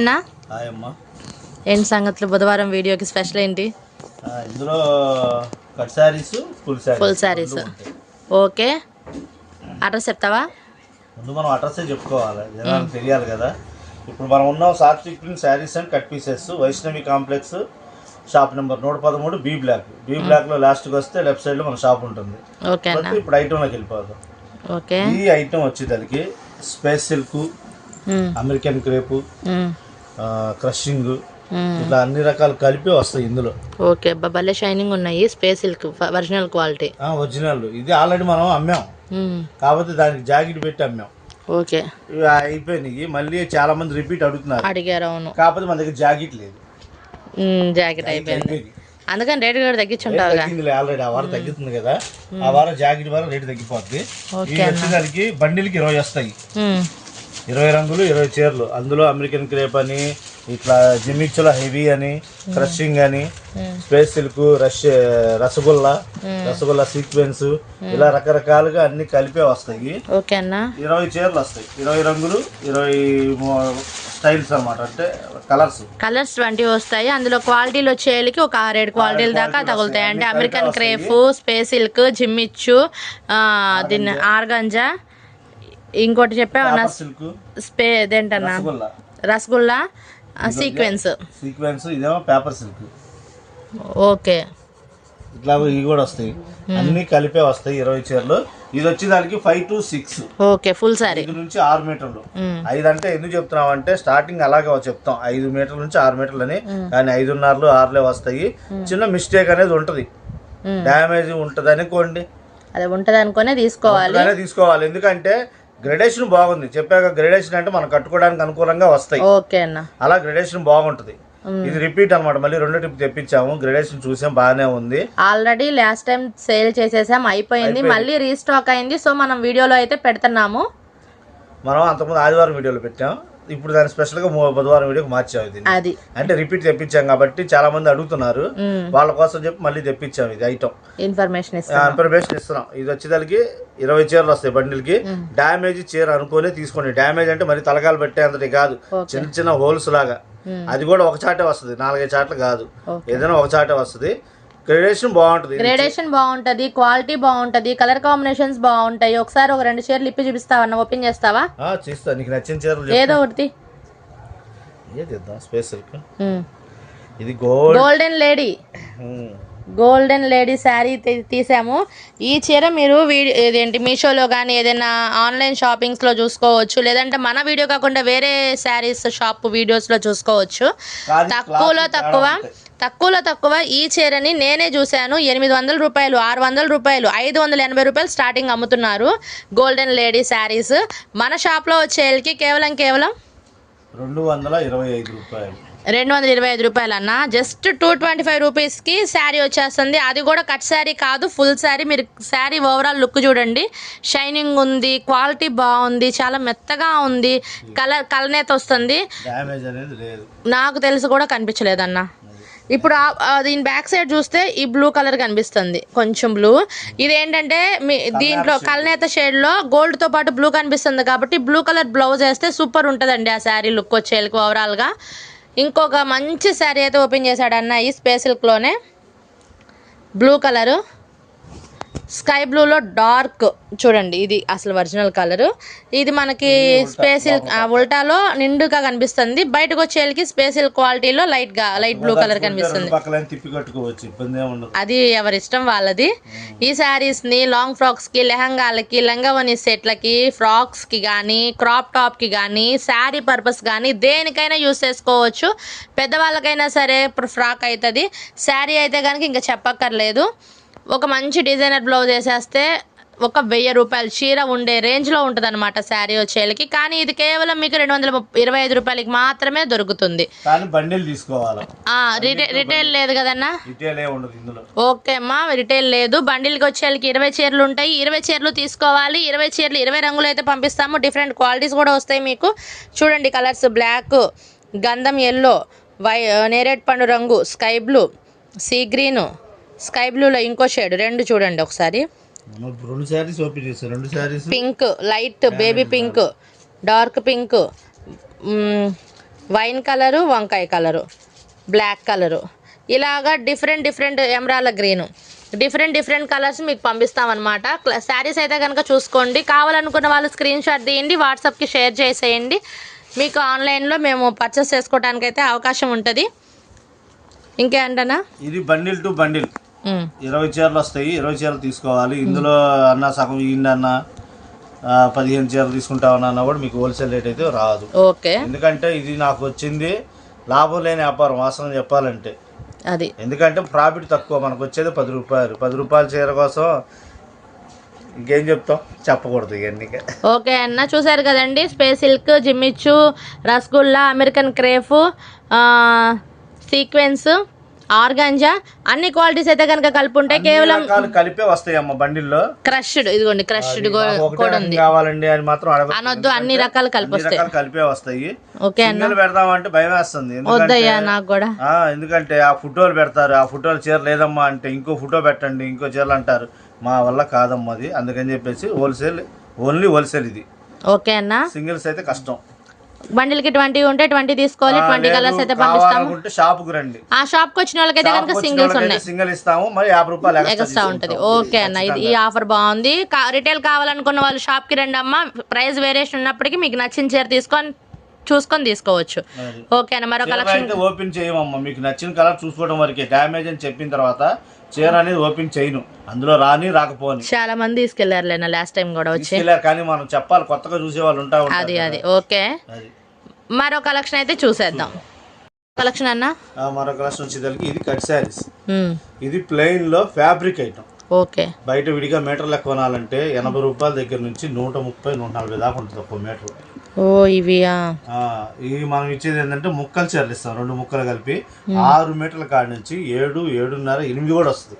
అన్న ఏంటి సంగతులు? బుధవారం వీడియోకి స్పెషల్ ఏంటి? ఇందులో cut full saris full saris. Okay. Address చెప్తావా? ముందు మనం అడ్రస్సే చెప్పుకోవాలి. జనాలకు తెలియాలి కదా. ఇప్పుడు మనం ఉన్నాం Sathvik print saris and cut pieces. Vaishnavi complex shop number నూట పదమూడు బి బ్లాక్. బి బ్లాక్లో లాస్ట్కి వస్తే లెఫ్ట్ సైడ్లో మన షాప్ ఉంటుంది. ఇప్పుడు ఐటెంలోకి వెళ్ళిపోదాం. ఓకే. ఈ ఐటెం వచ్చేసరికి space silk. American crepe. Crushing. ఇట్లా అన్ని రకాలు కలిపి వస్తాయి ఇందులో. ఓకే అబ్బా భలే షైనింగ్ ఉన్నాయి. Space silk original quality original ఇది ఆల్రెడీ మనం అమ్మాం. మ్మ్. కాకపోతే దానికి జాకెట్ పెట్టి అమ్మాం. ఓకే. అయిపోయినాయి. మళ్ళీ చాలా మంది రిపీట్ అడుగుతున్నారు. అడిగారు అవును. కాకపోతే మన దగ్గర జాకెట్ లేదు. జాకెట్ అయిపోయింది. అయిపోయింది. అందుకని రేటు కూడా తగ్గింది ఆల్రెడీ ఆ వారం తగ్గుతుంది కదా. ఆ వారం జాకెట్ వారం రేటు తగ్గిపోద్ది. ఇవి వచ్చేసరికి బండిల్కి ఇరవై వస్తాయి. ఇరవై రంగులు ఇరవై చీరలు. అందులో అమెరికన్ క్రేప్ అని ఇట్లా జిమిక్స్లో హెవీ అని క్రషింగ్ అని space silk rush rasgulla rasgulla sequence ఇలా రకరకాలుగా అన్ని కలిపే వస్తాయి. ఇరవై చీరలు వస్తాయి. ఇరవై రంగులు ఇరవై స్టైల్స్ అన్నమాట. అంటే కలర్స్. కలర్స్ ట్వంటీ వస్తాయి. అందులో క్వాలిటీలు వచ్చేళ్ళకి ఒక ఆరేడు క్వాలిటీల దాకా తగులుతాయి. అంటే American crepe space silk Jimmy Choo దీన్ని ఆర్గంజా ఇంకోటి చెప్పావన్నా స్పే ఇదేంటన్నా? రసగుల్లా. సీక్వెన్స్ సీక్వెన్స్ ఇదేమో పేపర్ సిల్క్ ఓకే. ఇట్లా ఇవి కూడా వస్తాయి. అన్ని కలిపే వస్తాయి ఇరవై చీరలు. ఇది వచ్చేదానికి five to six okay full sari ఐదు నుంచి ఆరు మీటర్లు. ఐదు అంటే ఎందుకు చెప్తున్నాం అంటే స్టార్టింగ్ అలాగే చెప్తాం. ఐదు మీటర్ల నుంచి ఆరు మీటర్లు అని. కానీ ఐదున్నరలు ఆరులే వస్తాయి. చిన్న మిస్టేక్ అనేది ఉంటది. డ్యామేజ్ ఉంటది అనుకోండి అది ఉంటుంది అనుకునే తీసుకోవాలి తీసుకోవాలి. ఎందుకంటే గ్రెడేషన్ బాగుంది. చెప్పాక గ్రెడేషన్ అంటే మనం కట్టుకోవడానికి అనుకూలంగా వస్తాయి. ఓకే అన్న. అలా గ్రెడేషన్ బాగుంటది. ఇది రిపీట్ అన్నమాట. మళ్ళీ రెండో ట్రిప్ తెప్పించాము. గ్రెడేషన్ చూసాం బాగానే ఉంది. ఆల్రెడీ లాస్ట్ టైం సేల్ చేసేసాం అయిపోయింది. మళ్ళీ రీస్టాక్ అయింది. సో మనం వీడియోలో అయితే పెడుతున్నాము. మనం అంతకుముందు ఆదివారం వీడియోలో పెట్టాం. ఇప్పుడు దాని స్పెషల్గా బుధవారం వీడియోకి మార్చాము ఇది. అది. అంటే రిపీట్ తెప్పించాం కాబట్టి చాలా మంది అడుగుతున్నారు. వాళ్ళ కోసం చెప్పి మళ్ళీ తెప్పించాం ఇది ఐటమ్ ఇన్ఫర్మేషన్ ఇస్తాం ఇన్ఫర్మేషన్ ఇస్తున్నాం. ఇది వచ్చేదానికి ఇరవై చీరలు వస్తాయి బండిల్కి. డ్యామేజ్ చీర అనుకునే తీసుకోండి. డ్యామేజ్ అంటే మరి తలకాలు పెట్టేంతటి కాదు. చిన్న చిన్న హోల్స్ లాగా. అది కూడా ఒక చాటే వస్తుంది. నాలుగైదు చాట్లు కాదు. ఏదైనా ఒక చాటే వస్తుంది. గ్రేడేషన్ బాగుంటుంది. గ్రేడేషన్ బాగుంటది క్వాలిటీ బాగుంటది కలర్ కాంబినేషన్స్ బాగుంటాయి. ఒకసారి ఒక రెండు చీరలు ఇప్పి చూపిస్తావన్న ఓపెన్ చేస్తావా? ఆ, చేస్తా. నీకు నచ్చిన చీరలు. ఏదో ఒకటి ఏది సిల్క్ ఇది gold golden lady golden lady sari తీసాము. ఈ చీర మీరు వీడియో ఇదేంటి మీషోలో కానీ ఏదైనా ఆన్లైన్ షాపింగ్స్లో చూసుకోవచ్చు. లేదంటే మన వీడియో కాకుండా వేరే శారీస్ షాప్ వీడియోస్లో చూసుకోవచ్చు. తక్కువలో తక్కువ. తక్కువలో తక్కువ ఈ చీరని నేనే చూశాను. ఎనిమిది వందల రూపాయలు ఆరు వందల రూపాయలు ఐదు వందల ఎనభై రూపాయలు స్టార్టింగ్ అమ్ముతున్నారు గోల్డెన్ లేడీ శారీస్. మన షాప్లో వచ్చేళ్ళకి కేవలం కేవలం రెండు వందల ఇరవై ఐదు రూపాయలు. రెండు వందల ఇరవై ఐదు రూపాయలు అన్న జస్ట్ టూ ట్వంటీ ఫైవ్ రూపీస్కి శారీ వచ్చేస్తుంది. అది కూడా కట్ శారీ కాదు ఫుల్ శారీ. మీరు శారీ ఓవరాల్ లుక్ చూడండి. షైనింగ్ ఉంది క్వాలిటీ బాగుంది చాలా మెత్తగా ఉంది. కలర్ కలనేత వస్తుంది. నాకు తెలిసి కూడా కనిపించలేదన్న. ఇప్పుడు దీని బ్యాక్ సైడ్ చూస్తే ఈ బ్లూ కలర్ కనిపిస్తుంది కొంచెం బ్లూ. ఇదేంటంటే మీ దీంట్లో కలనేత షేడ్లో గోల్డ్తో పాటు బ్లూ కనిపిస్తుంది కాబట్టి బ్లూ కలర్ బ్లౌజ్ వేస్తే సూపర్ ఉంటుందండి ఆ శారీ లుక్ వచ్చేళ్ళకి ఓవరాల్గా. ఇంకొక మంచి శారీ అయితే ఓపెన్ చేశాడన్న ఈ స్పేసిల్క్లోనే బ్లూ కలరు. స్కై బ్లూలో డార్క్ చూడండి ఇది అసలు ఒరిజినల్ కలర్. ఇది మనకి స్పేసిల్ ఉల్టాలో నిండుగా కనిపిస్తుంది. బయటకు వచ్చేళ్ళకి స్పేసిల్ క్వాలిటీలో లైట్గా లైట్ బ్లూ కలర్ కనిపిస్తుంది. అది ఎవరి ఇష్టం వాళ్ళది ఈ శారీస్ని లాంగ్ ఫ్రాక్స్కి లెహంగాలకి లంగవని సెట్లకి ఫ్రాక్స్కి కానీ క్రాప్ టాప్కి కానీ శారీ పర్పస్ కానీ దేనికైనా యూస్ చేసుకోవచ్చు. పెద్దవాళ్ళకైనా సరే ఇప్పుడు ఫ్రాక్ అవుతుంది శారీ అయితే కనుక ఇంకా చెప్పక్కర్లేదు. ఒక మంచి డిజైనర్ బ్లౌజ్ వేసేస్తే ఒక వెయ్యి రూపాయలు చీర ఉండే రేంజ్లో ఉంటుంది అనమాట శారీ వచ్చేళ్ళకి. కానీ ఇది కేవలం మీకు రెండు వందల ఇరవై ఐదు రూపాయలకి మాత్రమే దొరుకుతుంది. బండిల్ తీసుకోవాలి? రిటైల్ లేదు కదన్నా? ఓకే అమ్మా రిటైల్ లేదు. బండిల్కి వచ్చేళ్ళకి ఇరవై చీరలు ఉంటాయి. ఇరవై చీరలు తీసుకోవాలి. ఇరవై చీరలు ఇరవై రంగులు అయితే పంపిస్తాము. డిఫరెంట్ క్వాలిటీస్ కూడా వస్తాయి మీకు. చూడండి కలర్స్ బ్లాక్ గంధం ఎల్లో వై నేరేడ్ పండు రంగు sky blue sea green sky బ్లూలో ఇంకో షేడ్ రెండు చూడండి ఒకసారి. మనం రెండు శారీస్ ఓపెన్ చేస్తాం రెండు saris pink light baby pink dark pink wine colour వంకాయ కలరు బ్లాక్ కలరు. ఇలాగా different different emerald green. Different different colours మీకు పంపిస్తామన్నమాట. శారీస్ అయితే కనుక చూసుకోండి. కావాలనుకున్న వాళ్ళు స్క్రీన్ షాట్ తీయండి వాట్సాప్కి షేర్ చేసేయండి. మీకు ఆన్లైన్లో మేము పర్చేస్ చేసుకోవడానికి అయితే అవకాశం ఉంటుంది. ఇంకేంటనా ఇది బండిల్ టు బండిల్. ఇరవై చీరలు వస్తాయి ఇరవై చీరలు తీసుకోవాలి. ఇందులో అన్న సగం ఇయ్యండి అన్న పదిహేను చీరలు తీసుకుంటామన్నా అన్న కూడా మీకు హోల్సేల్ రేట్ అయితే రాదు. ఓకే. ఎందుకంటే ఇది నాకు వచ్చింది లాభం లేని వ్యాపారం వాస్తవం చెప్పాలంటే. అది. ఎందుకంటే ప్రాఫిట్ తక్కువ మనకు వచ్చేది పది రూపాయలు. పది రూపాయల చీర కోసం ఇంకేం చెప్తాం? చెప్పకూడదు ఇవన్నీ. ఓకే అన్న చూసారు కదండి? Space silk Jimmy Choo rasgulla American crepe sequence. Organza అన్ని క్వాలిటీస్ అయితే కనుక కలిపి ఉంటాయి కేవలం కలిపే వస్తాయి అమ్మ బండిల్లో. క్రష్డ్ ఇదిగోండి క్రష్డ్ కూడా ఉంది కావాలండి అని మాత్రం అనొద్దు అన్ని రకాలు కలిపి వస్తాయి. రకాలు కలిపే వస్తాయి. ఓకే అన్న. పెడదామంటే భయం వేస్తుంది ఎందుకంటే వద్దయ్యా నాకు కూడా. ఆ, ఎందుకంటే ఆ ఫోటోలు పెడతారు. ఆ ఫోటోలు చీర లేదమ్మా అంటే ఇంకో ఫోటో పెట్టండి ఇంకో చీరలు అంటారు. మా వల్ల కాదమ్మా అది. అందుకని చెప్పేసి హోల్సేల్ ఓన్లీ హోల్సేల్ ఇది. ఓకే అన్న. సింగిల్స్ అయితే కష్టం. బండిల్కి ట్వంటీ ఉంటే ట్వంటీ తీసుకోవాలి ట్వంటీ కలర్స్ అయితే పంపిస్తాము. కావాలనుకుంటే షాపుకు రండి. ఆ షాప్కి వచ్చిన వాళ్ళకైతే కనుక సింగిల్స్ ఉన్నాయి. సింగిల్ ఇస్తాము మరి యాభై రూపాయలు ఎక్స్ట్రా ఉంటుంది. ఓకే అన్న ఇది ఈ ఆఫర్ బాగుంది. కా- రిటైల్ కావాలనుకున్న వాళ్ళు షాప్కి రండి అమ్మ ప్రైస్ వేరియేషన్ ఉన్నప్పటికీ మీకు నచ్చిన చీర తీసుకొని చూసుకొని తీసుకోవచ్చు. ఓకే అన్న మరో కలెక్షన్ ఓపెన్ చేయమమ్మా. మీకు నచ్చిన కలర్ చూసుకోవడం వరకే. డ్యామేజ్ అని చెప్పిన తర్వాత చీర అనేది ఓపెన్ చేయను. అందులో రాని రాకపోని. చాలా మంది తీసుకెళ్ళారులేనా లాస్ట్ టైం కూడా వచ్చి. కానీ మనం చెప్పాలి కొత్తగా చూసే వాళ్ళు ఉంటా అది. అది. ఓకే. మరో కలెక్షన్ అయితే చూసేద్దాం. కలెక్షన్ అన్న? మరో కలెక్షన్ వచ్చేసరికి ఇది కట్ శారీస్ ఇది ప్లెయిన్లో ఫ్యాబ్రిక్ ఐటమ్ ఓకే. బయట విడిగా మీటర్ లెక్క కొనాలంటే ఎనభై రూపాయల దగ్గర నుంచి నూట ముప్పై నూట నలభై దాకా ఉంటుంది ఒక మీటర్ ఓ ఇవియా ఇవి మనం ఇచ్చేది ఏంటంటే ముక్కలు చీరలు ఇస్తాం రెండు ముక్కలు కలిపి. ఆరు మీటర్ల కాడి నుంచి ఏడు ఏడున్నర ఎనిమిది కూడా వస్తుంది.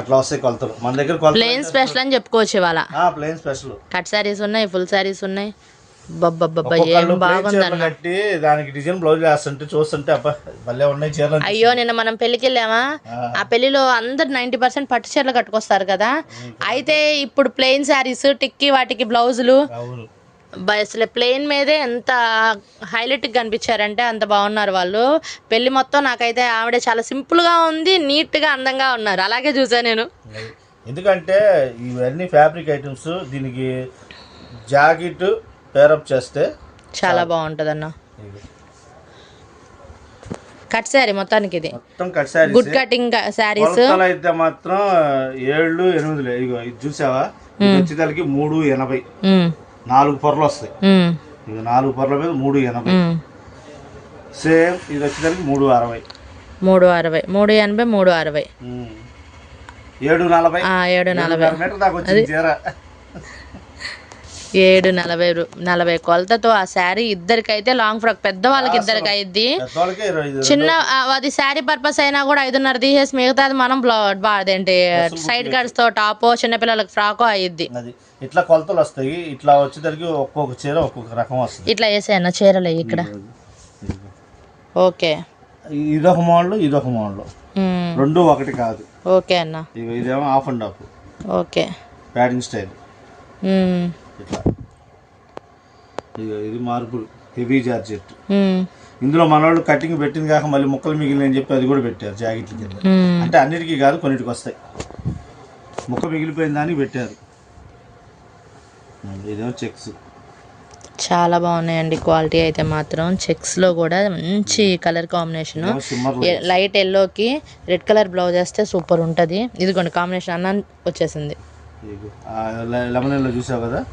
అట్లా వస్తాయి కొలతలు. మన దగ్గర ప్లెయిన్ స్పెషల్ అని చెప్పుకోవచ్చు ఇవాళ. ప్లెయిన్ స్పెషల్ కట్ శారీస్ ఉన్నాయి ఫుల్ శారీస్ ఉన్నాయి. కట్టి దానికి డిజైన్ బ్లౌజ్ వేస్తుంటే చూస్తుంటే అబ్బా భలే ఉన్నాయి చీరలు అయ్యో నిన్న మనం పెళ్ళికి వెళ్ళామా ఆ పెళ్ళిలో అందరు నైంటీ పర్సెంట్ పట్టు చీరలు కట్టుకొస్తారు కదా. అయితే ఇప్పుడు ప్లెయిన్ శారీస్ టిక్కి వాటికి బ్లౌజులు అసలు ప్లెయిన్ మీదే ఎంత హైలైట్ కనిపించారంటే అంత బాగున్నారు వాళ్ళు. పెళ్ళి మొత్తం నాకైతే ఆవిడ చాలా సింపుల్గా ఉంది నీట్గా అందంగా ఉన్నారు. అలాగే చూసా నేను. ఎందుకంటే ఇవన్నీ ఫ్యాబ్రిక్ ఐటమ్స్ దీనికి జాకెట్ పేరప్ చేస్తే చాలా బాగుంటది అన్న కట్ శారీ మొత్తానికి ఇది. మొత్తం cut sari good cutting saris. అయితే మాత్రం ఏళ్ళు ఎనిమిదిలే. ఇగో ఇది చూసావా వచ్చేదానికి మూడు ఎనభై. నాలుగు పొరలు వస్తాయి. ఇది నాలుగు పొరల మీద మూడు ఎనభై. సేమ్ ఇది వచ్చేదానికి మూడు అరవై. మూడు అరవై. మూడు ఎనభై మూడు అరవై. ఏడు నలభై. ఏడు నలభై ఏడున్నర మీటర్ దాకా వచ్చింది చీర ఏడు నలభై రూ- నలభై కొలతతో ఆ శారీ ఇద్దరికైతే లాంగ్ ఫ్రాక్. పెద్ద వాళ్ళకి ఇద్దరికి అయింది చిన్న అది శారీ పర్పస్ అయినా కూడా ఐదున్నర తీసేసి మిగతాది మనం అదేంటి సైడ్ కట్స్తో టాప్ చిన్నపిల్లలకి ఫ్రాక్ అయ్యిద్ది ఇట్లా కొలతలు వస్తాయి. ఇట్లా వచ్చేసరికి ఒక్కొక్క చీర ఒక్కొక్క రకం వస్తుంది. ఇట్లా వేసాయన్న చీరలు ఇక్కడ. ఓకే. ఇదొక మోడల్ ఇదొక మోడల్. రెండు ఒకటి కాదు. ఓకే అన్న. ఇదేమో half and half. Okay. Padding style. ఇట్లా. ఇది మార్బుల్ హెవీ జార్జెట్. ఇందులో మనోళ్ళు కటింగ్ పెట్టింది కాక మళ్ళీ ముక్కలు మిగిలిన చెప్పి అది కూడా పెట్టారు జాకెట్ల కింద. అంటే అన్నిటికీ కాదు కొన్నిటికి వస్తాయి. ముక్క మిగిలిపోయిన దానికి పెట్టారు. ఇదేమో చెక్స్. చాలా బాగున్నాయండి క్వాలిటీ అయితే మాత్రం. చెక్స్లో కూడా మంచి కలర్ కాంబినేషన్. లైట్ ఎల్లోకి రెడ్ కలర్ బ్లౌజ్ వేస్తే సూపర్ ఉంటుంది. ఇదిగోండి కాంబినేషన్ అన్న వచ్చేసింది. చూసావు కదా?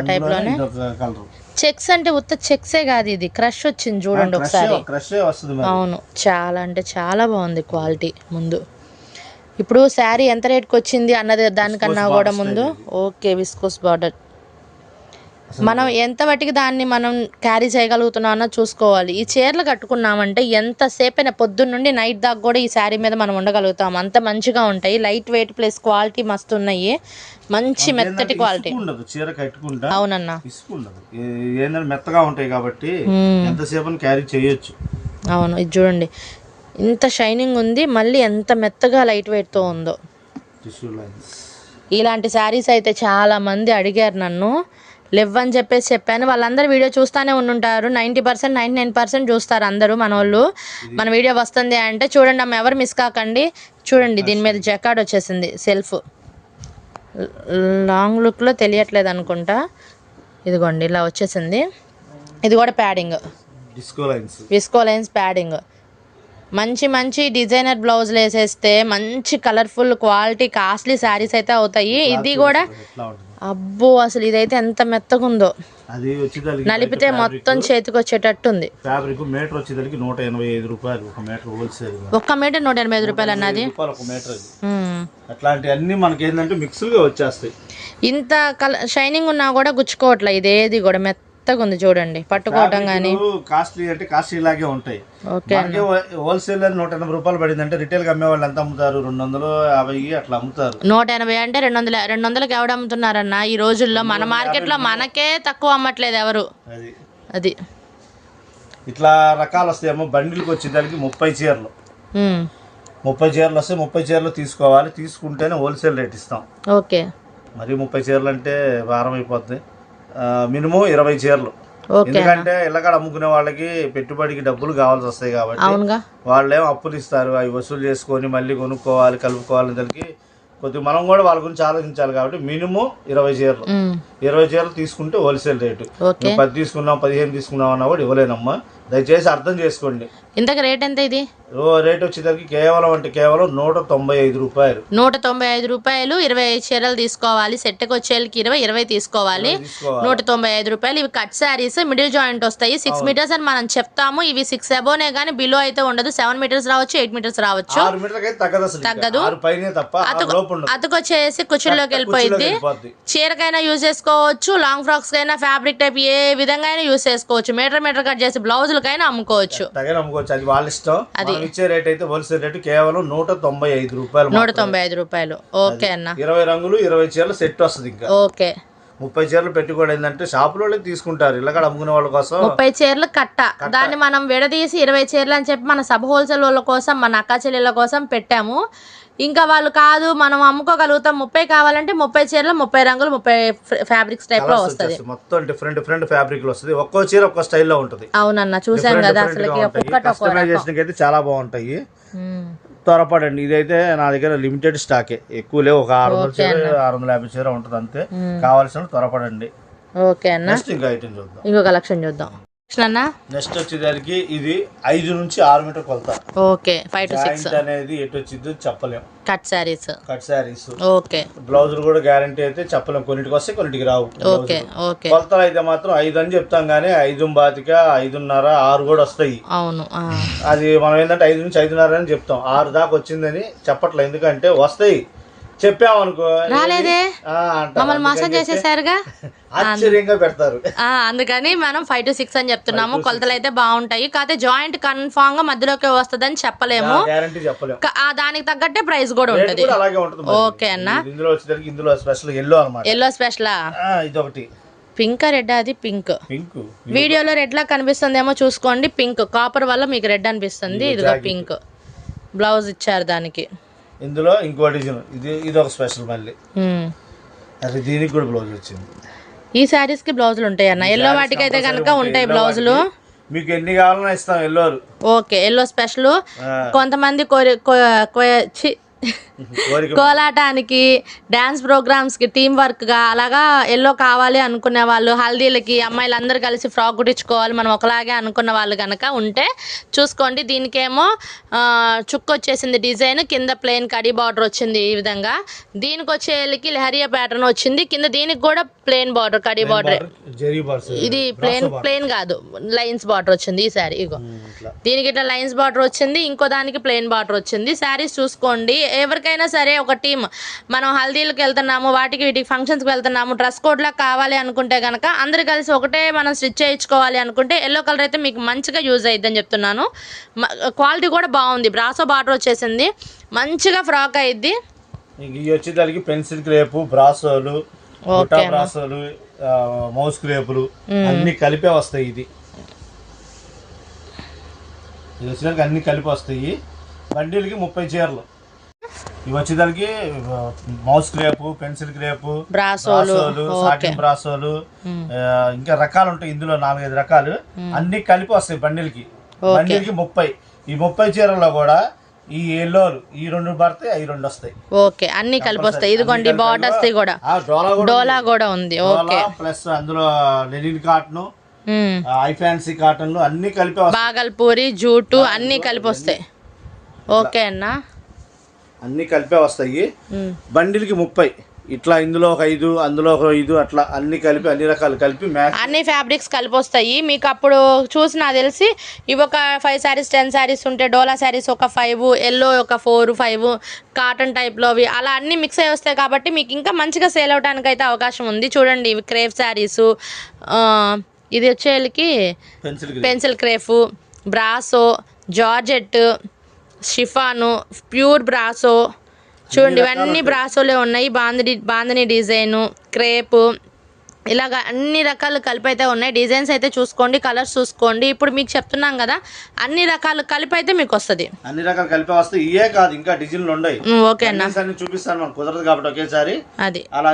టైప్లోనే కలర్ చెక్స్ అంటే ఉత్త చెక్సే కాదు ఇది. క్రష్ వచ్చింది చూడండి ఒకసారి. క్రష్ వస్తుంది మరి. అవును. చాలా అంటే చాలా బాగుంది క్వాలిటీ ముందు. ఇప్పుడు శారీ ఎంత రేట్కి వచ్చింది అన్నది దానికన్నా కూడా ముందు? Okay viscose border. మనం ఎంత వాటికి దాన్ని మనం క్యారీ చేయగలుగుతున్నాం అన్నది చూసుకోవాలి. ఈ చీరలు కట్టుకున్నామంటే ఎంతసేపు అయినా పొద్దున్న నుండి నైట్ దాకా కూడా ఈ శారీ మీద మనం ఉండగలుగుతాం. అంత మంచిగా ఉంటాయి. లైట్ వెయిట్ ప్లస్ క్వాలిటీ మస్తు ఉన్నాయి. మంచి మెత్తటి క్వాలిటీ ఉండదు. చీర కట్టుకుంటా అవునన్నా. ఏంటంటే మెత్తగా ఉంటాయి కాబట్టి. ఎంతసేపు క్యారీ చేయొచ్చు. అవును ఇది చూడండి. ఇంత షైనింగ్ ఉంది మళ్ళీ ఎంత మెత్తగా లైట్ వెయిట్తో ఉందో. ఇలాంటి శారీస్ అయితే చాలా మంది అడిగారు నన్ను. లేవని చెప్పేసి చెప్పాను. వాళ్ళందరూ వీడియో చూస్తానే ఉండుంటారు. Ninety percent ninety nine percent చూస్తారు అందరూ మన వాళ్ళు మన వీడియో వస్తుంది అంటే చూడండి అమ్మ ఎవరు మిస్ కాకండి. చూడండి దీని మీద జకాడ్ వచ్చేసింది సెల్ఫ్ లాంగ్ లుక్లో తెలియట్లేదు అనుకుంటా. ఇదిగోండి ఇలా వచ్చేసింది. ఇది కూడా ప్యాడింగ్ విస్కో లైన్స్ ప్యాడింగ్ మంచి మంచి డిజైనర్ బ్లౌజులు వేసేస్తే మంచి కలర్ఫుల్ క్వాలిటీ కాస్ట్లీ శారీస్ అయితే అవుతాయి. ఇది కూడా అబ్బో అసలు ఇదైతే ఎంత మెత్తగా ఉందో. నలిపితే మొత్తం చేతికి వచ్చేటట్టు ఉంది ఫ్యాబ్రిక్ మీటర్ వచ్చేదానికి నూట ఎనభై ఐదు రూపాయలు ఒక మీటర్ హోల్సేల్ ఒక్క మీటర్ నూట ఎనభై ఐదు రూపాయలు అన్నది మ్మ్. అట్లాంటివన్నీ మనకి ఏంటంటే వచ్చేస్తాయి. ఇంత కల షైనింగ్ ఉన్నా కూడా గుచ్చుకోవట్లే ఇదేది కూడా మెత్తగా ఉంది చూడండి పట్టుకోవటం కానీ కాస్ట్లీ అంటే కాస్ట్లీ లాగే ఉంటాయి. హోల్సేల్ నూట ఎనభై రూపాయలు పడింది అంటే రిటైల్ అమ్మే వాళ్ళు ఎంత అమ్ముతారు? రెండు వందలు యాభై అట్లా అమ్ముతారు. నూట ఎనభై అంటే రెండు వందల రెండు వందలకి ఎవడు అమ్ముతున్నారన్న? ఈ రోజుల్లో మన మార్కెట్లో మనకే తక్కువ అమ్మట్లేదు ఎవరు. అది. అది. ఇట్లా రకాలు వస్తాయేమో బండిల్కి వచ్చేదానికి ముప్పై చీరలు. ముప్పై చీరలు వస్తే ముప్పై చీరలు తీసుకోవాలి తీసుకుంటేనే హోల్సేల్ రేట్ ఇస్తాం. ఓకే. మరి ముప్పై చీరలు అంటే భారం అయిపోతుంది మినిమం ఇరవై చీరలు. ఎందుకంటే ఇళ్ళకాడ అమ్ముకునే వాళ్ళకి పెట్టుబడికి డబ్బులు కావాల్సి వస్తాయి కాబట్టి వాళ్ళేమో అప్పులు ఇస్తారు అవి వసూలు చేసుకొని మళ్ళీ కొనుక్కోవాలి కలుపుకోవాలి దానికి కొద్దిగా మనం కూడా వాళ్ళ గురించి ఆలోచించాలి కాబట్టి మినిమం ఇరవై చీరలు. ఇరవై చీరలు తీసుకుంటే హోల్సేల్ రేటు. పది తీసుకున్నావు పదిహేను తీసుకున్నావు అన్నా కూడా ఇవ్వలేనమ్మా. దయచేసి అర్థం చేసుకోండి. ఇంతకు రేట్ ఎంత ఇది? రేట్ వచ్చేసరికి కేవలం అంటే కేవలం నూట తొంభై ఐదు రూపాయలు. నూట తొంభై ఐదు రూపాయలు ఇరవై ఐదు చీరలు తీసుకోవాలి. సెట్కి వచ్చేళ్ళకి ఇరవై ఇరవై తీసుకోవాలి. నూట తొంభై ఐదు రూపాయలు. ఇవి కట్ శారీస్ మిడిల్ జాయింట్ వస్తాయి. సిక్స్ మీటర్స్ అని మనం చెప్తాము. ఇవి సిక్స్ అబోనే కానీ బిలో అయితే ఉండదు. సెవెన్ మీటర్స్ రావచ్చు ఎయిట్ మీటర్స్ రావచ్చు. తగ్గదు ఉండదు. అతుకొచ్చేసి కుర్చీలోకి వెళ్ళిపోయింది. చీరకైనా యూజ్ చేసుకోవచ్చు. లాంగ్ ఫ్రాక్స్ కైనా ఫ్యాబ్రిక్ టైప్ ఏ విధంగా అయినా యూజ్ చేసుకోవచ్చు. మీటర్ మీటర్ కట్ చేసి బ్లౌజులకైనా అమ్ముకోవచ్చు. తగిన అమ్ముకోవచ్చు అది వాళ్ళ ఇష్టం. మనం ఇచ్చే రేట్ అయితే హోల్సేల్ రేటు కేవలం నూట తొంభై ఐదు రూపాయలు నూట తొంభై ఐదు రూపాయలు. ఓకే అన్న. ఇరవై రంగులు ఇరవై చీరలు సెట్ వస్తుంది ఇంకా. ఓకే. ముప్పై చీరలు పెట్టుకోవడం ఏంటంటే షాపులో తీసుకుంటారు. ఇళ్ళకాడ అమ్ముకునే వాళ్ళ కోసం. ముప్పై చీరలు కట్ట. దాన్ని మనం విడదీసి ఇరవై చీరలు అని చెప్పి మన సబ్ హోల్సేల్ వాళ్ళ కోసం మన అక్క చెల్లెళ్ళ కోసం పెట్టాము. ఇంకా వాళ్ళు కాదు మనం అమ్ముకోగలుగుతాం. ముప్పై కావాలంటే ముప్పై చీరలు ముప్పై రంగులు ముప్పై ఫ్యాబ్రిక్స్ టైప్లో వస్తుంది. మొత్తం డిఫరెంట్ డిఫరెంట్ ఫ్యాబ్రిక్ వస్తుంది. ఒక్కో చీర ఒక్కో స్టైల్లో ఉంటుంది. అవునన్న చూసాం కదా అసలు కస్టమైజేషన్ అయితే చాలా బాగుంటాయి. త్వరపడండి. ఇదైతే నా దగ్గర లిమిటెడ్ స్టాకే ఎక్కువ లేవు. ఒక ఆరు వందల చీర ఆరు వందల యాభై చీర ఉంటుంది అంతే. కావాల్సిన త్వరపడండి. ఓకే అన్న. నెక్స్ట్ ఇంకా ఐటమ్ చూద్దాం. ఇంకో కలెక్షన్ చూద్దాం. నెక్స్ట్ వచ్చేదానికి ఇది ఐదు నుంచి ఆరు మీటర్ కొలత. ఓకే ఫైవ్ టు సిక్స్ అనేది ఎటు వచ్చిందో చెప్పలేం. Cut saris. Cut saris. Okay. బ్లౌజులు కూడా గ్యారంటీ అయితే చెప్పలేం. కొన్నిటికి వస్తే కొన్నిటికి రావు. Okay okay. కొలతలు అయితే మాత్రం ఐదు అని చెప్తాం కానీ ఐదు బాతిక ఐదున్నర ఆరు కూడా వస్తాయి. అవును. అది మనం ఏంటంటే ఐదు నుంచి ఐదున్నర అని చెప్తాం. ఆరు దాకా వచ్చిందని చెప్పట్లేదు ఎందుకంటే వస్తాయి. చెప్పామనుకో రాలేదే. మమ్మల్ని మోసం చేసేసారుగా? ఆశ్చర్యంగా పెడతారు. అందుకని మనం ఫైవ్ టు సిక్స్ అని చెప్తున్నాము. కొలతలు అయితే బాగుంటాయి. కాకపోతే జాయింట్ కన్ఫామ్గా మధ్యలోకి వస్తుందని చెప్పలేము. గ్యారంటీ చెప్పలేం క- ఆ దానికి తగ్గట్టే ప్రైస్ కూడా ఉంటది. ఓకే అన్న. ఇది ఇందులో వచ్చేసరికి ఇందులో స్పెషల్ ఎల్లో అనమాట ఎల్లో స్పెషలా? ఇదొకటి. పింక్ రెడ్ అది? పింక్. పింక్. వీడియోలో రెడ్ లా కనిపిస్తుందేమో చూసుకోండి. పింక్. కాపర్ వల్ల మీకు రెడ్ అనిపిస్తుంది. ఇదిగో పింక్. బ్లౌజ్ ఇచ్చారు దానికి. ఇందులో ఇంకో డిజైన్ ఇది ఇది ఒక స్పెషల్ మళ్ళీ. అది దీనికి కూడా బ్లౌజ్ వచ్చింది. ఈ శారీస్కి బ్లౌజులు ఉంటాయి అన్న. ఎల్లో వాటికి అయితే కనుక ఉంటాయి. బ్లౌజులు మీకు ఎన్ని కావాలన్నా ఇస్తాం ఎల్లోరు. ఓకే ఎల్లో స్పెషల్ కొంతమంది కోరి కోలాటానికి డ్యాన్స్ ప్రోగ్రామ్స్కి టీం వర్క్గా అలాగా ఎల్లో కావాలి అనుకునే వాళ్ళు హల్దీలకి అమ్మాయిలు అందరూ కలిసి ఫ్రాక్ కుట్టించుకోవాలి మనం ఒకలాగే అనుకున్న వాళ్ళు కనుక ఉంటే చూసుకోండి. దీనికేమో చుక్క వచ్చేసింది డిజైన్ కింద ప్లెయిన్ కడీ బార్డర్ వచ్చింది ఈ విధంగా. దీనికి వచ్చేళ్ళకి లహరియా ప్యాటర్న్ వచ్చింది? కింద దీనికి కూడా ప్లెయిన్ బార్డర్ కడీ బార్డర్ ఇది ప్లెయిన్ ప్లెయిన్ కాదు లైన్స్ బార్డర్ వచ్చింది ఈ సారీ ఇగో ఇట్లా. దీనికి ఇట్లా లైన్స్ బార్డర్ వచ్చింది ఇంకో దానికి ప్లెయిన్ బార్డర్ వచ్చింది. శారీస్ చూసుకోండి ఎవరికైనా సరే ఒక టీం మనం హల్దీలకు వెళ్తున్నాము వాటికి వీటికి ఫంక్షన్స్కి వెళ్తున్నాము డ్రెస్ కోడ్లా కావాలి అనుకుంటే కనుక అందరు కలిసి ఒకటే మనం స్టిచ్ చేయించుకోవాలి అనుకుంటే ఎల్లో కలర్ అయితే మీకు మంచిగా యూజ్ అయిద్దని చెప్తున్నాను. క్వాలిటీ కూడా బాగుంది. బ్రాసో బార్డర్ వచ్చేసింది. మంచిగా ఫ్రాక్ ఇవి వచ్చేదానికి పెన్సిల్ క్రేపు బ్రాసోలు బ్రాసోలు మౌస్ క్రేపులు అన్ని కలిపే వస్తాయి ఇది. ఇది వచ్చేదానికి అన్ని కలిపి వస్తాయి. బండిలకి ముప్పై చీరలు. ఇవి వచ్చేదానికి మౌస్ క్రేపు పెన్సిల్ క్రేపు బ్రాసోలు బ్రాసోలు సాటిన్ బ్రాసోలు ఇంకా రకాలు ఉంటాయి ఇందులో నాలుగైదు రకాలు. అన్ని కలిపి వస్తాయి బండిల్కి. బండిల్కి ముప్పై. ఈ ముప్పై చీరల్లో కూడా ఈ ఎల్లోలు ఈ రెండు పడితే ఈ రెండు వస్తాయి. ఓకే. అన్ని కలిపి వస్తాయి. ఇదిగోండి బార్డర్స్ కూడా. డోలా కూడా ఉంది. ఓకే. ప్లస్ అందులో లెనిన్ కాటన్. ఐ ఫ్యాన్సీ కాటన్లు అన్ని కలిపి బాగల్పూరి జూటు అన్ని కలిపి వస్తాయి. ఓకే అన్న. అన్ని కలిపే వస్తాయి. బండిల్కి ముప్పై. ఇట్లా ఇందులో ఒక ఐదు అందులో ఒక ఐదు అట్లా అన్ని కలిపి అన్ని రకాలు కలిపి అన్ని ఫ్యాబ్రిక్స్ కలిపి వస్తాయి మీకు అప్పుడు చూసి నాకు తెలిసి ఇవి ఒక ఫైవ్ శారీస్ టెన్ శారీస్ ఉంటే డోలా శారీస్ ఒక ఫైవ్ ఎల్లో ఒక ఫోర్ ఫైవ్ కాటన్ టైప్లో అవి. అలా అన్ని మిక్స్ అయ్యి వస్తాయి కాబట్టి మీకు ఇంకా మంచిగా సేల్ అవడానికి అయితే అవకాశం ఉంది. చూడండి ఇవి క్రేప్ శారీస్ ఇది వచ్చేళ్ళకి pencil crepe brasso georgette chiffon pure brasso. చూడండి ఇవన్నీ బ్రాసోలే ఉన్నాయి. బాందని బాందని డిజైను క్రేప్ ఇలాగ అన్ని రకాలు కలిపి అయితే ఉన్నాయి. డిజైన్స్ అయితే చూసుకోండి కలర్స్ చూసుకోండి. ఇప్పుడు మీకు చెప్తున్నాం కదా అన్ని రకాలు కలిపి అయితే మీకు వస్తుంది. అన్ని రకాలు కలిపి వస్తాయి ఇయే కాదు ఇంకా డిజైన్లు ఉన్నాయి ఓకే అన్న. చూపిస్తాను మనకు కుదరదు కాబట్టి ఒకేసారి. అది. అలా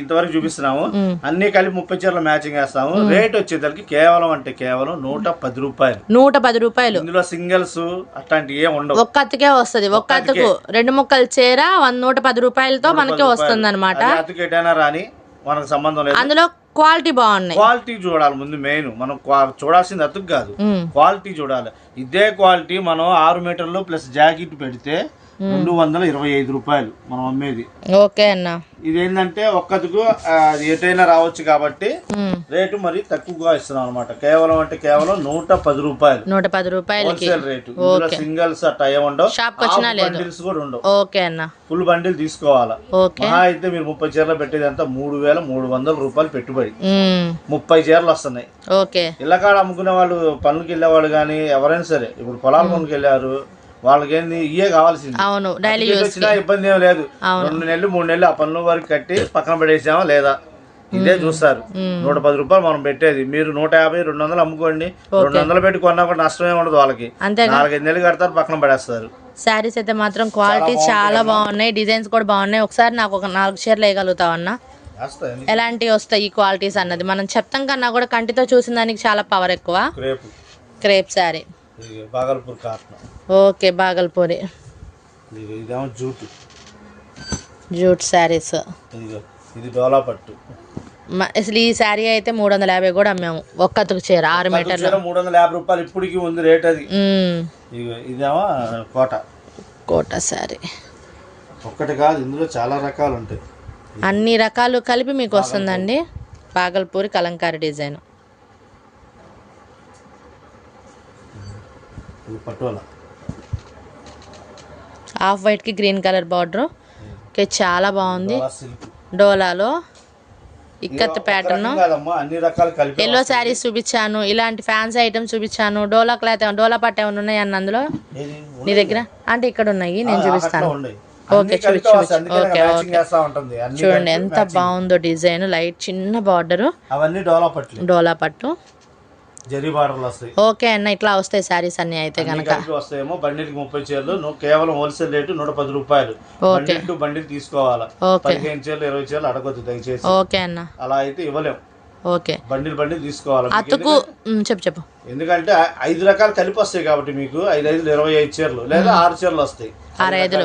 ఇంతవరకు చూపిస్తున్నాము. అన్ని కలిపి ముప్పై చీరలు మ్యాచింగ్ వేస్తాము. రేట్ వచ్చేసరికి కేవలం అంటే కేవలం నూట పది రూపాయలు. నూట పది రూపాయలు. ఇందులో సింగిల్స్ అట్లాంటివి ఏం ఉండవు. ఒక్క అతుకే వస్తుంది. ఒక్క అతుకు. రెండు ముక్కలు చీర వన్ నూట పది రూపాయలతో మనకి వస్తుంది అనమాట అతుకెటైనా రాని మనకు సంబంధం లేదు. అందులో క్వాలిటీ బాగున్నాయి. క్వాలిటీ చూడాలి ముందు మెయిన్ మనం చూడాల్సింది అతుకు కాదు. క్వాలిటీ చూడాలి. ఇదే క్వాలిటీ మనం ఆరు మీటర్లు ప్లస్ జాకెట్ పెడితే రెండు వందల ఇరవై ఐదు రూపాయలు మనం అమ్మేది. ఓకే అన్న. ఇదేంటంటే ఒక్కదుకు అది ఎటైనా రావచ్చు కాబట్టి. రేటు మరి తక్కువగా ఇస్తున్నాం అనమాట కేవలం అంటే కేవలం నూట పది రూపాయలు. నూట పది హోల్సేల్ రేటు. సింగిల్స్ అట్లా ఉండవు. షాప్ బండిల్స్ కూడా ఉండవు. ఓకే అన్న. ఫుల్ బండిల్ తీసుకోవాలా? మహా అయితే మీరు ముప్పై చీరలు పెట్టేది అంతా మూడు వేల మూడు వందల రూపాయలు పెట్టుబడి. ముప్పై చీరలు వస్తున్నాయి. ఓకే. ఇళ్ళకాడ అమ్ముకునే వాళ్ళు పనులకు వెళ్ళేవాళ్ళు కానీ ఎవరైనా సరే ఇప్పుడు పొలాల పనులకు వెళ్ళారు వాళ్ళకి ఏంది ఇయే కావాల్సింది. అవును డైలీ వచ్చినా ఇబ్బంది ఏం లేదు. రెండు నెలలు మూడు నెలలు ఆ పనుల వరకు కట్టి పక్కన పడేసామా లేదా? ఇదే చూస్తారు. నూట పది రూపాయలు మనం పెట్టేది. మీరు నూట యాభై రెండు వందలు అమ్ముకోండి. రెండు వందలు పెట్టి కొన్నా కూడా నష్టమే ఉండదు వాళ్ళకి. నాలుగైదు నెలలు కడతారు పక్కన పడేస్తారు. శారీస్ అయితే మాత్రం క్వాలిటీ చాలా బాగున్నాయి. డిజైన్స్ కూడా బాగున్నాయి. ఒకసారి నాకు ఒక నాలుగు చీరలు వేయగలుగుతావు అన్న? ఎలాంటివి వస్తాయి ఈ క్వాలిటీస్ అన్నది? మనం చెప్తాం కన్నా కూడా కంటితో చూసిన దానికి చాలా పవర్ ఎక్కువ. రేపు crepe sari. Bhagalpur cotton. Okay Bhagalpuri. ఇది ఇదేమో జూటు. జూట్ శారీస్. ఇది డోలా పట్టు. అసలు ఈ శారీ అయితే మూడు వందల యాభై కూడా అమ్మాము. ఒక్కతుకు చీర ఆరు మీటర్లు. మూడు వందల యాభై రూపాయలు ఇప్పటికి ఉంది రేట్ అది. ఇదేమో కోట. కోట శారీ. ఒక్కటి కాదు ఇందులో చాలా రకాలు ఉంటాయి. అన్ని రకాలు కలిపి మీకు వస్తుందండి. బాగల్పూరి కలంకారీ డిజైన్. ఇది పటోలా. హాఫ్ వైట్కి గ్రీన్ కలర్ బార్డర్ ఓకే చాలా బాగుంది. డోలాలో ఇక్కత్ ప్యాటర్న్ ఎల్లో శారీస్ చూపించాను. ఇలాంటి ఫ్యాన్సీ ఐటమ్స్ చూపించాను. డోలా క్లాత్ డోలా పట్టు ఏమైనా ఉన్నాయి అన్న అందులో? నీ దగ్గర? అంటే ఇక్కడ ఉన్నాయి. నేను చూపిస్తాను. ఓకే, ఓకే, అన్ని చూడండి ఎంత. బాగుందో డిజైన్ లైట్ చిన్న బార్డర్ అవన్నీ డోలా పట్లు డోలా పట్టు. జరీ బార్డర్లు వస్తాయి. ఓకే అన్న ఇట్లా వస్తాయి శారీస్ అన్ని అయితే కలిపి వస్తాయేమో బండిల్కి ముప్పై చీరలు నువ్వు కేవలం హోల్సేల్ రేటు నూట పది రూపాయలు. బండిల్ టు బండిల్ తీసుకోవాలా? పదిహేను చీరలు ఇరవై చీరలు అడగొద్దు దయచేసి. ఓకే అన్న. అలా అయితే ఇవ్వలేం. ఓకే. బండిల్ బండిల్ తీసుకోవాలి? అతుకు చెప్పు చెప్పు. ఎందుకంటే ఐదు రకాలు కలిపి వస్తాయి కాబట్టి మీకు ఐదు ఐదు ఇరవై ఐదు చీరలు లేదా ఆరు చీరలు వస్తాయి. ఆరు ఐదు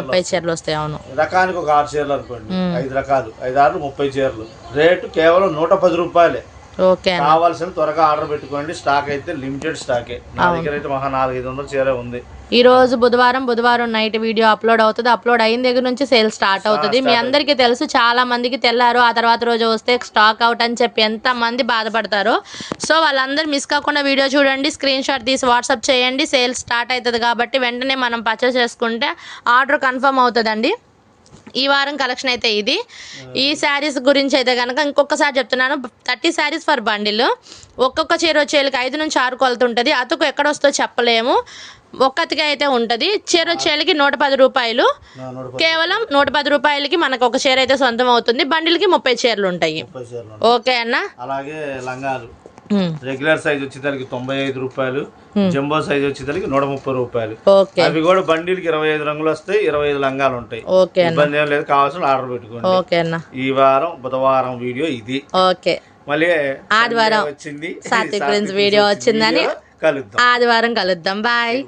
ముప్పై చీరలు వస్తాయి. అవును. రకానికి ఒక ఆరు చీరలు అనుకోండి. ఐదు రకాలు. ఐదు ఆరు ముప్పై చీరలు. రేటు కేవలం నూట పది రూపాయలే. కావాల్సిన త్వరగా ఆర్డర్ పెట్టుకోండి. స్టాక్ అయితే లిమిటెడ్ స్టాకే. నా దగ్గర అయితే మహా నాలుగు ఐదు వందల చీర ఉంది. ఈ రోజు బుధవారం బుధవారం నైట్ వీడియో అప్లోడ్ అవుతుంది. అప్లోడ్ అయిన దగ్గర నుంచి సేల్ స్టార్ట్ అవుతుంది. మీ అందరికీ తెలుసు చాలా మందికి తెల్లారు ఆ తర్వాత రోజు వస్తే స్టాక్ అవుట్ అని చెప్పి ఎంత మంది బాధపడతారో. సో వాళ్ళందరూ మిస్ కాకుండా వీడియో చూడండి స్క్రీన్ షాట్ తీసి వాట్సాప్ చేయండి. సేల్ స్టార్ట్ అవుతుంది కాబట్టి వెంటనే మనం పర్చేస్ చేసుకుంటే ఆర్డర్ కన్ఫర్మ్ అవుతుందండి. ఈ వారం కలెక్షన్ అయితే ఇది. ఈ శారీస్ గురించి అయితే కనుక ఇంకొకసారి చెప్తున్నాను. Thirty saris for bundle. ఒక్కొక్క చీర వచ్చేళ్ళకి ఐదు నుంచి ఆరు కొలత ఉంటుంది. అతుకు ఎక్కడ వస్తో చెప్పలేము. ఒక్కతిగా అయితే ఉంటుంది. చీర వచ్చేళ్ళకి నూట పది రూపాయలు. కేవలం నూట పది రూపాయలకి మనకు ఒక చీర అయితే సొంతం అవుతుంది. బండిల్కి ముప్పై చీరలు ఉంటాయి. ఓకే అన్న. అలాగే లంగాలు. రెగ్యులర్ సైజ్ వచ్చేదానికి తొంభై ఐదు రూపాయలు. జంబో సైజ్ వచ్చేదానికి నూట ముప్పై రూపాయలు. అవి కూడా బండిలకి ఇరవై ఐదు రంగులు వస్తాయి ఇరవై ఐదు లంగాలు ఉంటాయి. ఇబ్బంది ఏం లేదు కావాల్సిన ఆర్డర్ పెట్టుకోండి. ఈ వారం బుధవారం వీడియో ఇది. ఓకే మళ్ళీ ఆదివారం వచ్చింది. సాత్విక్ వీడియో వచ్చిందని కలుద్దాం. ఆదివారం కలుద్దాం. బాయ్